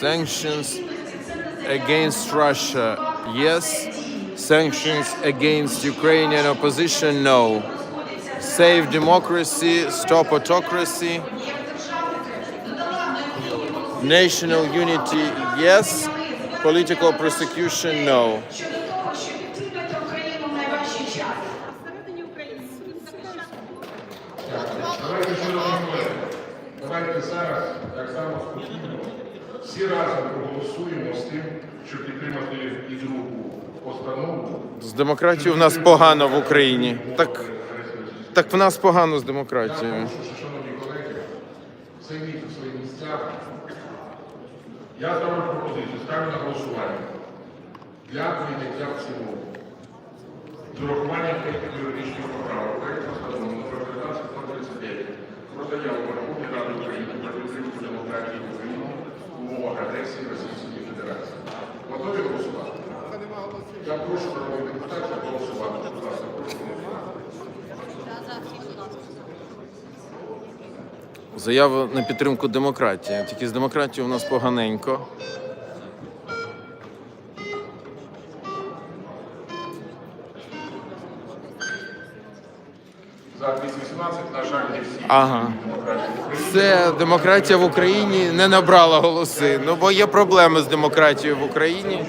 Sanctions against Russia, yes. Sanctions against Ukrainian opposition, no. Save democracy, stop autocracy. National unity, yes. Political persecution, no. щодо того, щоб підтримати Україну в найважчий час. Давайте, шановні колеги, давайте зараз так само спокійно всі разом проголосуємо з тим, щоб підтримати із руку постанову. З демократією в нас погано в Україні. Так, так в нас погано з демократією. Шановні колеги, займіть свої місця. Я ставлю пропозицію, ставлю на голосування для прийняття в цілому. З урахуванням техніко-юридичних поправок проект постанови номер 1539 про заяву Верховної Ради України про підтримку демократії в Україні в умовах агресії Російської Федерації. Готові голосувати? Я прошу народних депутатів голосувати. Будь ласка, прошу. Заява на підтримку демократії. Тільки з демократією у нас поганенько. За 218, на жаль, не всі Ага. демократії Це демократія в Україні не набрала голоси. Ну бо є проблеми з демократією в Україні.